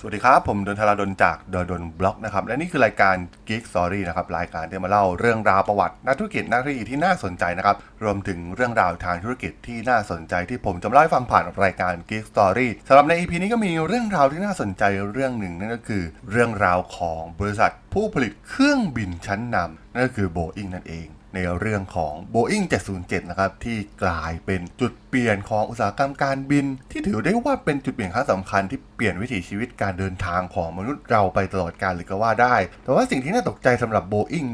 สวัสดีครับ ผมดนทราดนจากดดนบล็อกนะครับ และนี่คือรายการ Geek Story นะครับ รายการที่มาเล่าเรื่องราวประวัตินักธุรกิจนักธุรกิจที่น่าสนใจนะครับ รวมถึงเรื่องราวทางธุรกิจที่น่าสนใจที่ผมจะเล่าให้ฟังผ่านรายการ Geek Story สำหรับใน EP นี้ก็มีเรื่องราวที่น่าสนใจเรื่องหนึ่งนั่นก็คือ เรื่องราวของบริษัทผู้ผลิตเครื่องบินชั้นนำนั่นก็คือ Boeing นั่นเอง ในเรื่องของ Boeing 707 นะครับ ที่กลายเป็นจุดเปลี่ยนของอุตสาหกรรมการบิน ที่ถือได้ว่าเป็นจุดเปลี่ยนครั้งสำคัญที่เปลี่ยนวิถีชีวิตการเดินทางของมนุษย์เราไปตลอดกาลเลยก็ว่าได้ แต่ว่าสิ่งที่น่าตกใจสำหรับ Boeing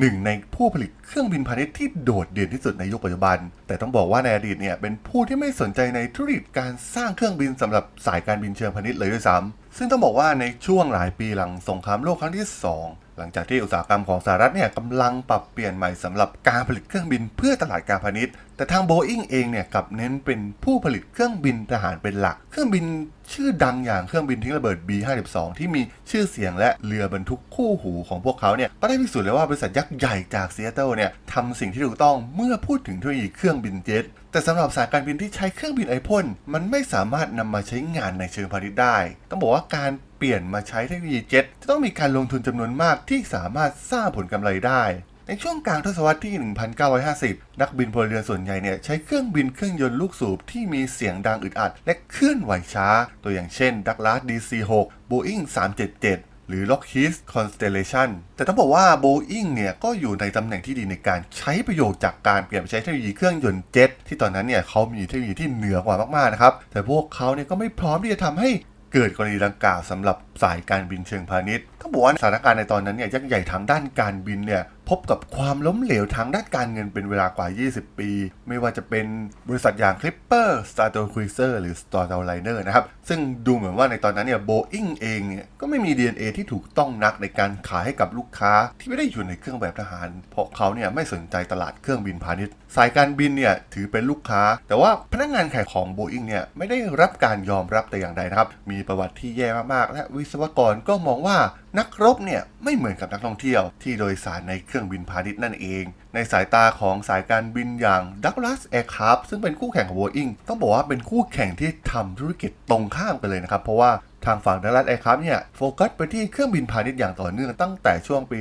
หนึ่งในผู้ผลิตเครื่องบินพาณิชย์ที่โดดเด่นที่สุดในยุคปัจจุบัน แต่ต้องบอกว่าในอดีตเนี่ยเป็นผู้ที่ไม่สนใจในธุรกิจการสร้างเครื่องบินสำหรับสายการบินเชิงพาณิชย์เลยด้วยซ้ำซึ่งต้องบอกว่าในช่วงหลายปีหลังสงครามโลกครั้งที่ 2 หลังจากที่อุตสาหกรรมของสหรัฐเนี่ยกำลังปรับเปลี่ยนใหม่สำหรับการผลิตเครื่องบินเพื่อตลาดการพาณิชย์ แต่ทาง Boeing เองเนี่ยกลับเน้นเป็นผู้ผลิตเครื่องบินทหารเป็นหลัก เครื่องบินชื่อดังอย่างเครื่องบินทิ้งระเบิด B52 ที่มีชื่อเสียงและเรือบรรทุกคู่หูของพวกเขาเนี่ยก็ได้พิสูจน์แล้วว่าบริษัทยักษ์ใหญ่จากซีแอตเทิลเนี่ยทำสิ่งที่ถูกต้องเมื่อพูดถึงเทคโนโลยีเครื่องบินเจ็ตแต่สำหรับสายการบินที่ใช้เครื่องบินไอพ่นมันไม่สามารถนำมาใช้งานในเชิงพาณิชย์ได้ ต้องบอกว่าการ ปลี่ยนมาใช้เทคโนโลยีเจ็ตจะต้องมีการลงทุนจำนวนมากที่สามารถสร้างผลกำไรได้ในช่วงกลางทศวรรษที่ 1950 นักบินพลเรือนส่วนใหญ่เนี่ยใช้เครื่องบินเครื่องยนต์ลูกสูบที่มีเสียงดังอึดอัด และเคลื่อนไหวช้า ตัวอย่างเช่น Douglas DC-6 Boeing 377 หรือ Lockheed Constellation แต่ต้องบอกว่า Boeing เนี่ยก็อยู่ในตำแหน่งที่ดีในการใช้ประโยชน์จากการเปลี่ยนไปใช้เทคโนโลยีเครื่องยนต์เจ็ตที่ตอนนั้นเนี่ยเขามีเทคโนโลยีที่เหนือกว่ามากๆนะครับแต่พวกเขาเนี่ยก็ไม่พร้อมที่จะทำให้ เกิดกรณีดังกล่าวสำหรับสายการบินเชิงพาณิชย์ต้องบอกว่าสถานการณ์ในตอนนั้นเนี่ยยักษ์ใหญ่ทางด้านการบินเนี่ย พบกับความล้มเหลวทางด้านการเงินเป็นเวลากว่า 20 ปี ไม่ว่าจะเป็นบริษัทอย่าง Clipper Star Cruiser หรือ Star Liner นะครับ ซึ่งดูเหมือนว่าในตอนนั้นเนี่ย Boeing เองเนี่ยก็ไม่มี DNA ที่ถูกต้องนักในการขายให้กับลูกค้าที่ไม่ได้อยู่ในเครื่องแบบทหาร เพราะเขาเนี่ยไม่สนใจตลาดเครื่องบินพาณิชย์ สายการบินเนี่ยถือเป็นลูกค้า แต่ว่าพนักงานขายของ Boeing เนี่ยไม่ได้รับการยอมรับแต่อย่างใดนะครับ มีประวัติที่แย่มากๆ และวิศวกรก็มองว่านักรบเนี่ยไม่เหมือนกับนักท่องเที่ยวที่โดยสารในเคครื่องบินพาณิชย์นั่นเอง ในสายตาของสายการบินอย่าง Douglas Aircraft ซึ่งเป็นคู่แข่งของ Boeing ต้องบอกว่าเป็นคู่แข่งที่ทำธุรกิจตรงข้ามกันเลยนะครับ เพราะว่าทางฝั่ง Douglas Aircraft เนี่ยโฟกัสไปที่เครื่องบินพาณิชย์อย่างต่อเนื่องตั้งแต่ช่วงปี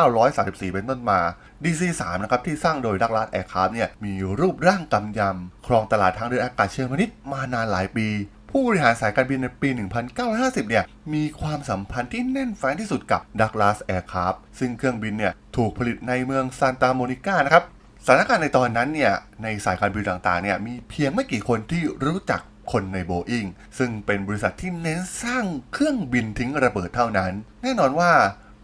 1934 เป็นต้นมา DC-3 นะครับที่สร้างโดย Douglas Aircraft เนี่ยมีรูปร่างกำยำ ครองตลาดทางเดินอากาศเชิงพาณิชย์มานานหลายปี ผู้บริหารสายการบินในปี 1950 เนี่ย มีความสัมพันธ์ที่แน่นแฟ้นที่สุดกับ Douglas Aircraft ซึ่งเครื่องบินเนี่ยถูกผลิตในเมืองซานตาโมนิกานะครับสถานการณ์ในตอนนั้นเนี่ยในสายการบินต่างๆเนี่ยมีเพียงไม่กี่คนที่รู้จักคนในโบอิงซึ่งเป็นบริษัทที่เน้นสร้างเครื่องบินทิ้งระเบิดเท่านั้น แน่นอนว่า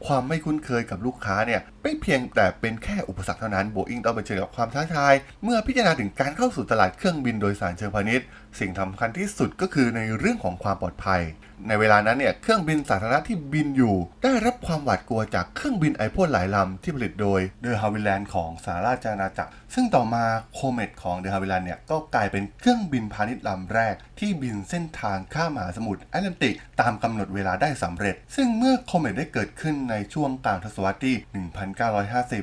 ความไม่คุ้นเคยกับลูกค้าเนี่ยไม่เพียงแต่เป็นแค่อุปสรรคเท่านั้นโบอิงต้องเผชิญกับความท้าทาย เมื่อพิจารณาถึงการเข้าสู่ตลาดเครื่องบินโดยสารเชิงพาณิชย์ สิ่งสำคัญที่สุดก็คือในเรื่องของความปลอดภัย ในเวลานั้นเนี่ยเครื่องบินสาธารณะที่บินอยู่ ได้รับความหวาดกลัวจากเครื่องบินไอพ่นหลายลำที่ผลิตโดยเดอะฮาวิแลนด์ของสหราชอาณาจักร ซึ่งต่อมาโคเมตของเดอะฮาวิแลนด์เนี่ยก็กลายเป็นเครื่องบินพาณิชย์ลำแรก ที่บินเส้นทางข้ามมหาสมุทรแอตแลนติก ตามกำหนดเวลาได้สำเร็จ ซึ่งเมื่อโคเมตได้เกิดขึ้นในช่วงกลางทศวรรษที่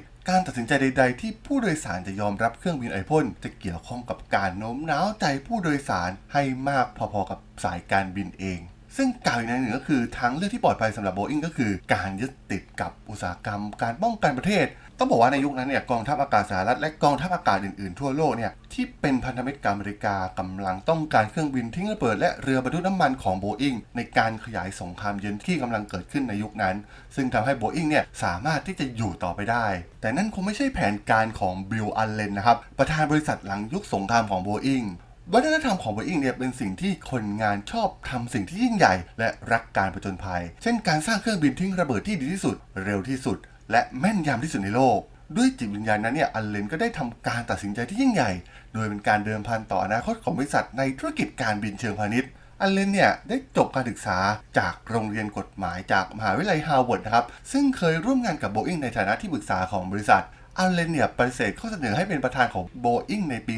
1950การตัดสินใจใด ๆ ที่ผู้โดยสารจะยอมรับเครื่องบินไอพ่นจะเกี่ยวข้องกับการโน้มน้าวใจผู้โดยสารให้มากพอๆกับสายการบินเอง ซึ่งกล่าวอีกในหนึ่งก็คือทางเลือกที่ปลอดภัยสำหรับ Boeing ก็คือ การยึดติดกับอุตสาหกรรม การป้องกันประเทศ ต้องบอกว่าในยุคนั้นเนี่ยกองทัพอากาศสหรัฐและกองทัพอากาศอื่นๆทั่วโลกเนี่ยที่เป็นพันธมิตรกับอเมริกากำลังต้องการเครื่องบินทิ้งระเบิดและเรือบรรทุกน้ำมันของ Boeing ในการขยายสงครามเย็นที่กำลังเกิดขึ้นในยุคนั้น ซึ่งทำให้ Boeing เนี่ยสามารถที่จะอยู่ต่อไปได้ แต่นั่นคงไม่ใช่แผนการของบิลอัลเลนนะครับประธานบริษัทหลังยุคสงครามของ Boeing วัฒนธรรมของ Boeing เนี่ยเป็นสิ่งที่คนงานชอบทำสิ่งที่ยิ่งใหญ่ และรักการผจญภัย เช่นการสร้างเครื่องบินทิ้งระเบิดที่ดีที่สุด เร็วที่สุด และแม่นยำที่สุดในโลก ด้วยจิตวิญญาณนั้นเนี่ยอัลเลนก็ได้ทำการตัดสินใจที่ยิ่งใหญ่ โดยเป็นการเดิมพันต่ออนาคตของบริษัทในธุรกิจการบินเชิงพาณิชย์อันเลนเนี่ยได้จบการศึกษาจากโรงเรียนกฎหมายจากมหาวิทยาลัยฮาร์วาร์ดนะครับซึ่งเคยร่วมงานกับโบอิงในฐานะที่ปรึกษาของบริษัท อัลเลนเนี่ยปฏิเสธข้อเสนอให้เป็นประธานของโบอิงในปี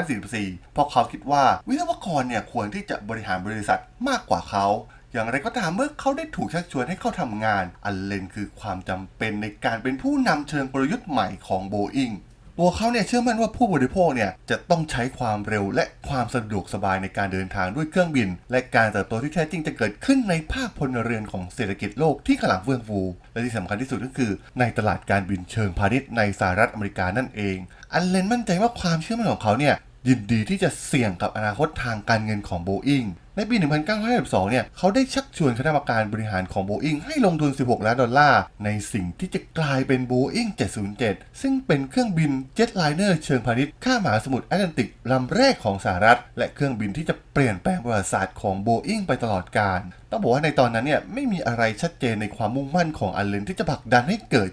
1944 เพราะเขาคิดว่าวิศวกรเนี่ยควรที่จะบริหารบริษัทมากกว่าเขา อย่างไรก็ตามเมื่อเขาได้ถูกชักชวนให้เข้าทำงาน อัลเลนคือความจำเป็นในการเป็นผู้นำเชิงกลยุทธ์ใหม่ของโบอิง ตัวเขาเนี่ยเชื่อมั่นว่าผู้บริโภคเนี่ยจะต้องใช้ความเร็วและความสะดวกสบายในการเดินทางด้วยเครื่องบิน และการเติบโตที่แท้จริงจะเกิดขึ้นในภาคพลเรือนของเศรษฐกิจโลกที่กำลังเฟื่องฟู และที่สำคัญที่สุดก็คือ ในตลาดการบินเชิงพาณิชย์ในสหรัฐอเมริกานั่นเอง อันเลนมั่นใจว่าความเชื่อมั่นของเขาเนี่ยยินดีที่จะเสี่ยงกับอนาคตทางการเงินของโบอิง ในปี 1952 เนี่ยเขาได้ชักชวนคณะกรรมการบริหารของ Boeing ให้ลงทุน 16 ล้านดอลลาร์ ในสิ่งที่จะกลายเป็น Boeing 707 ซึ่งเป็นเครื่องบินเจ็ตไลเนอร์เชิงพาณิชย์ข้ามมหาสมุทรแอตแลนติกลำแรกของสหรัฐ และเครื่องบินที่จะเปลี่ยนแปลงประวัติศาสตร์ของ Boeing ไปตลอดกาลต้องบอกว่าในตอนนั้นเนี่ยไม่มีอะไรชัดเจนในความมุ่งมั่นของอัลเลนที่จะผลักดันให้เกิด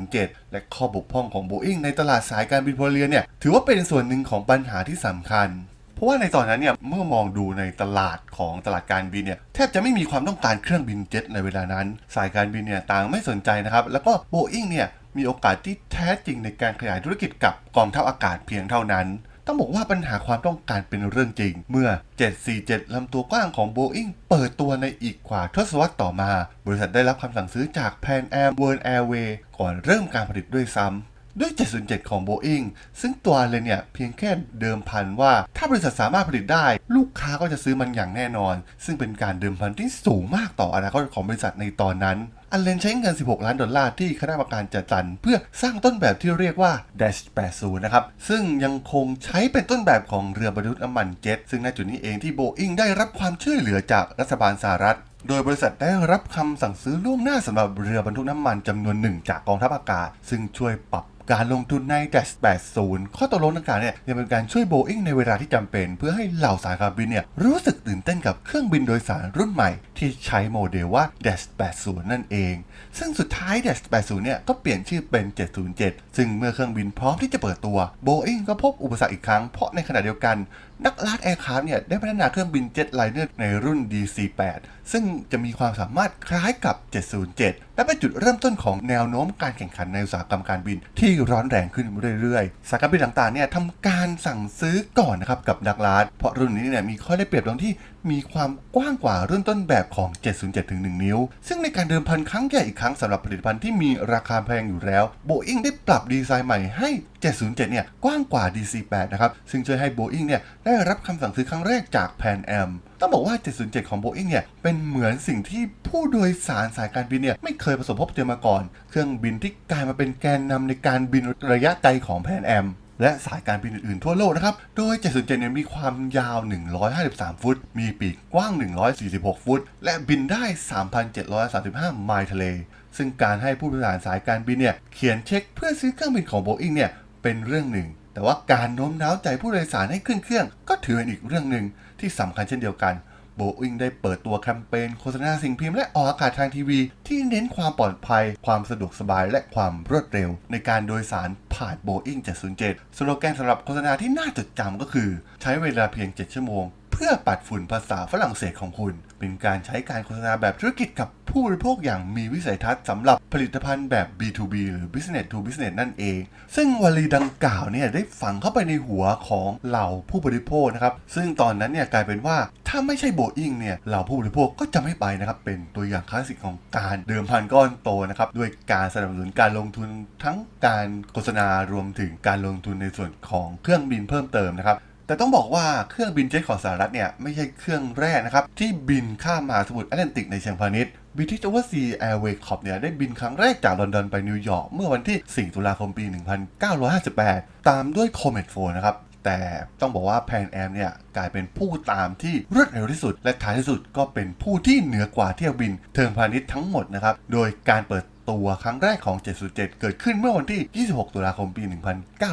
707 และข้อบกพร่องของ Boeing ในตลาดสายการบินพลเรือนเนี่ยถือว่าเป็นส่วนหนึ่งของปัญหาที่สำคัญ เพราะว่าในตอนนั้นเนี่ยเมื่อมองดูในตลาดของตลาดการบินเนี่ยแทบจะไม่มีความต้องการเครื่องบินเจ็ตในเวลานั้น สายการบินเนี่ยต่างไม่สนใจนะครับแล้วก็โบอิงเนี่ยมีโอกาสที่แท้จริงในการขยายธุรกิจกับกองทัพอากาศเพียงเท่านั้นต้องบอกว่าปัญหาความต้องการเป็นเรื่องจริง เมื่อ 747 ลำตัวกว้างของ Boeing เปิดตัวในอีกกว่าทศวรรษต่อมา บริษัทได้รับคำสั่งซื้อจาก Pan Am World Airways ก่อนเริ่มการผลิตด้วยซ้ำ ด้วย 707 ของ Boeing ซึ่งตัวเลยเนี่ย เพียงแค่เดิมพันว่า ถ้าบริษัทสามารถผลิตได้ ลูกค้าก็จะซื้อมันอย่างแน่นอน ซึ่งเป็นการเดิมพันที่สูงมากต่ออนาคตของบริษัทในตอนนั้น อันเลนใช้เงิน 16 ล้านดอลลาร์ที่คณะกรรมการจัดสรรเพื่อสร้างต้นแบบที่เรียกว่า Dash 80 นะครับ ซึ่งยังคงใช้เป็นต้นแบบของเรือบรรทุกน้ำมันเจ็ตซึ่งณจุดนี้เองที่ Boeing ได้รับความช่วยเหลือจากรัฐบาลสหรัฐโดยบริษัทได้รับคำสั่งซื้อล่วงหน้าสำหรับเรือบรรทุกน้ำมันจำนวนหนึ่งจากกองทัพอากาศ ซึ่งช่วยปรับ การลงทุนใน d a s 80 ข้อตกลงดังกล่าวเนี่ยยังเป็นการช่วยโบอิงในเวลาที่จำเป็น เพื่อให้เหล่าสายการบินเนี่ยรู้สึกตื่นเต้นกับเครื่องบินโดยสารรุ่นใหม่ที่ใช้โมเดลว่า Dash 80 นั่นเอง ซึ่งสุดท้าย Dash 80 เนี่ย ก็เปลี่ยนชื่อเป็น 707 ซึ่งเมื่อเครื่องบินพร้อมที่จะเปิดตัว Boeing ก็พบอุปสรรคอีกครั้ง เพราะในขณะเดียวกัน นักลาดแอร์คราฟเนี่ย ได้พัฒนาเครื่องบินเจ็ตไลเนอร์ในรุ่น DC-8 ซึ่งจะมีความสามารถคล้ายกับ 707 และเป็นจุดเริ่มต้นของแนวโน้มการแข่งขันในอุตสาหกรรมการบินที่ร้อนแรงขึ้นเรื่อยๆ สายการบินต่างๆ เนี่ยทำการสั่งซื้อก่อนนะครับกับนักลาดเพราะรุ่นนี้เนี่ยมีข้อได้เปรียบตรงที่มีความกว้างกว่ารุ่นต้นแบบของ 707ถึง1นิ้ว ซึ่งในการเดิมพันครั้งใหญ่อีกครั้งสำหรับผลิตภัณฑ์ที่มีราคาแพงอยู่แล้ว Boeing ได้ปรับดีไซน์ใหม่ให้ 707 เนี่ยกว้างกว่า DC-8 นะครับ ซึ่งช่วยให้ Boeing เนี่ยได้รับคำสั่งซื้อครั้งแรกจาก Pan Am ต้องบอกว่า 707 ของ Boeing เนี่ย เป็นเหมือนสิ่งที่ผู้โดยสารสายการบินเนี่ย ไม่เคยประสบพบเจอมาก่อน เครื่องบินที่กลายมาเป็นแกนนำในการบินระยะไกลของ Pan Am และสายการบินอื่นๆทั่วโลกนะครับ โดย 707เนี่ยมีความยาว 153 ฟุต มีปีกกว้าง 146 ฟุต และบินได้ 3,735 ไมล์ทะเล ซึ่งการให้ผู้บริหารสายการบินเนี่ยเขียนเช็คเพื่อซื้อเครื่องบินของ Boeing เนี่ยเป็นเรื่องหนึ่ง แต่ว่าการโน้มน้าวใจผู้โดยสารให้ขึ้นเครื่อง ก็ถือเป็นอีกเรื่องหนึ่งที่สำคัญเช่นเดียวกัน โบอิงได้เปิดตัวแคมเปญโฆษณาสิ่งพิมพ์และออกอากาศทางทีวี ที่เน้นความปลอดภัย ความสะดวกสบายและความรวดเร็ว ในการโดยสารผ่านโบอิง707 สโลแกนสำหรับโฆษณาที่น่าจดจำก็คือ ใช้เวลาเพียง 7 ชั่วโมง เพื่อปัดฝุ่นภาษาฝรั่งเศสของคุณ เป็นการใช้การโฆษณาแบบธุรกิจกับผู้บริโภคอย่างมีวิสัยทัศน์สำหรับผลิตภัณฑ์แบบ B2B หรือ Business to Business นั่นเอง ซึ่งวลีดังกล่าวเนี่ยได้ฝังเข้าไปในหัวของเหล่าผู้บริโภคนะครับ ซึ่งตอนนั้นเนี่ยกลายเป็นว่าถ้าไม่ใช่โบอิงเนี่ยเหล่าผู้บริโภคก็จะไม่ไปนะครับ เป็นตัวอย่างคลาสสิกของการเดิมพันก้อนโตนะครับด้วยการสนับสนุนการลงทุนทั้งการโฆษณารวมถึงการลงทุนในส่วนของเครื่องบินเพิ่มเติมนะครับ แต่ต้องบอกว่าเครื่องบินเจ็ตของสหรัฐเนี่ยไม่ใช่เครื่องแรกนะครับที่บินข้ามมหาสมุทรแอตแลนติกในเชิงพาณิชย์ British Overseas Airways Corp เนี่ยได้บินครั้งแรกจากลอนดอนไปนิวยอร์กเมื่อวันที่ 4 ตุลาคมปี 1958 ตามด้วย Comet 4 นะครับ แต่ต้องบอกว่า Pan Am เนี่ยกลายเป็นผู้ตามที่รวดเร็วที่สุด และท้ายที่สุดก็เป็นผู้ที่เหนือกว่าเที่ยวบินเทิงพาณิชย์ทั้งหมดนะครับ โดยการเปิด ตัวครั้งแรกของ 707 เกิดขึ้นเมื่อวันที่ 26 ตุลาคมปี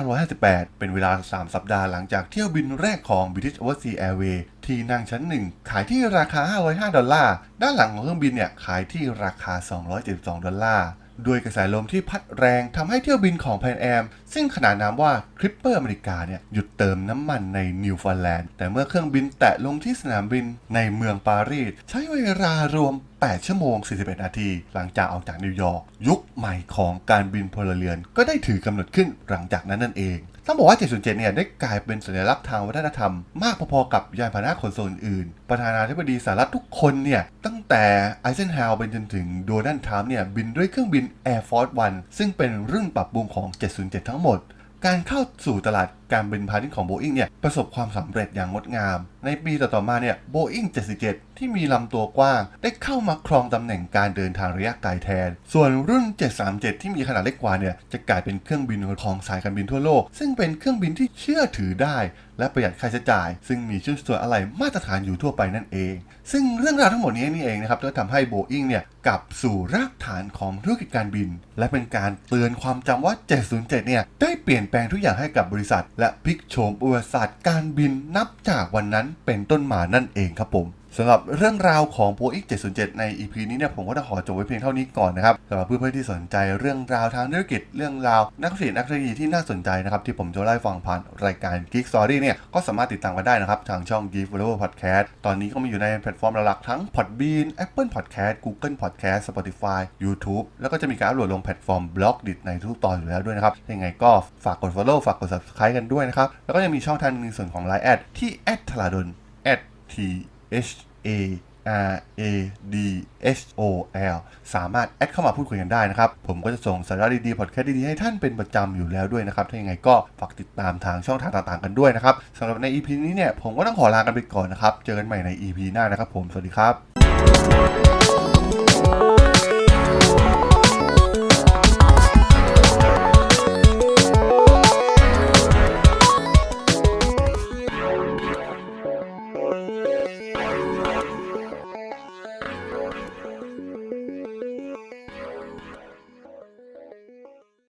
1958 เป็นเวลา 3 สัปดาห์หลังจากเที่ยวบินแรกของ British Overseas Airways ที่นั่งชั้น 1 ขายที่ราคา 505 ดอลลาร์ ด้านหลังของเครื่องบินเนี่ยขายที่ราคา 272 ดอลลาร์ ด้วยกระแสลมที่พัดแรงทำให้เที่ยวบินของแพนแอมซึ่งขนานนามว่าคลิปเปอร์อเมริกาเนี่ยหยุดเติมน้ำมันในนิวฟาแลนด์ แต่เมื่อเครื่องบินแตะลงที่สนามบินในเมืองปารีส ใช้เวลารวม 8 ชั่วโมง 41 นาที หลังจากออกจากนิวยอร์กยุคใหม่ของการบินพลเรือน ก็ได้ถือกำหนดขึ้นหลังจากนั้นนั่นเอง ต้องบอกว่า 707 เนี่ยได้กลายเป็นสัญลักษณ์ทางวัฒนธรรม มากพอๆกับยานพาหนะขนส่งอื่นๆประธานาธิบดีสหรัฐทุกคนเนี่ย ตั้งแต่ไอเซนฮาวไปจนถึงโดนัลด์ทรัมป์เนี่ย บินด้วยเครื่องบิน Air Force One ซึ่งเป็นรุ่นปรับปรุงของ 707 ทั้งหมด การเข้าสู่ตลาด การบินพาณิชย์ของ Boeing เนี่ยประสบความสำเร็จอย่างงดงาม ในปีต่อๆมาเนี่ย Boeing 77 ที่มีลำตัวกว้าง ได้เข้ามาครองตำแหน่งการเดินทางระยะไกลแทน ส่วนรุ่น 737 ที่มีขนาดเล็กกว่าเนี่ยจะกลายเป็นเครื่องบินของสายการบินทั่วโลก ซึ่งเป็นเครื่องบินที่เชื่อถือได้ และประหยัดค่าใช้จ่าย ซึ่งมีชิ้นส่วนอะไหล่มาตรฐานอยู่ทั่วไปนั่นเอง ซึ่งเรื่องราวทั้งหมดนี้นี่เองนะครับก็ทำให้ Boeing เนี่ยกลับสู่รากฐานของธุรกิจการบิน และเป็นการเตือนความจำว่า 707 เนี่ยได้เปลี่ยนแปลงทุกอย่างให้กับบริษัทและพลิกโฉมประวัติศาสตร์การบินนับจากวันนั้นเป็นต้นมานั่นเองครับผม สำหรับเรื่องราวของ Boeing 707 ใน EP นี้เนี่ยผมก็จะขอจบไว้เพียงเท่านี้ก่อนนะครับสำหรับเพื่อนๆที่สนใจเรื่องราวทางธุรกิจเรื่องราวนักเขียนนักเทคโนโลยีที่น่าสนใจนะครับที่ผมจะเล่ฟังผ่านรายการ Geek Story เนี่ยก็สามารถติดตามกันได้นะครับทางช่อง Geek Flower Podcast ตอนนี้ก็มีอยู่ในแพลตฟอร์มหลักๆทั้ง Podbean Apple Podcast Google Podcast Spotify YouTube แล้วก็จะมีการอัปโหลดลงแพลตฟอร์มบล็อกดิในทุกตอนอยู่แล้วด้วยนะครับยังไงก็ฝากกด follow ฝากกด subscribe กันด้วยนะครับแล้วก็ยังมีช่องทางนึงในส่วนของ Line แอดที่ t h a l a d o n t H A R A D H O L สามารถแอดเข้ามาพูดคุยกันได้นะครับ ผมก็จะส่งสาระดีๆ พอดแคสต์ดีๆ ให้ท่านเป็นประจำอยู่แล้วด้วยนะครับ ถ้าอย่างไรก็ฝากติดตามทางช่องทางต่างๆกันด้วยนะครับสำหรับใน EP นี้เนี่ย ผมก็ต้องขอลากันไปก่อนนะครับ เจอกันใหม่ใน EP หน้านะครับผม สวัสดีครับ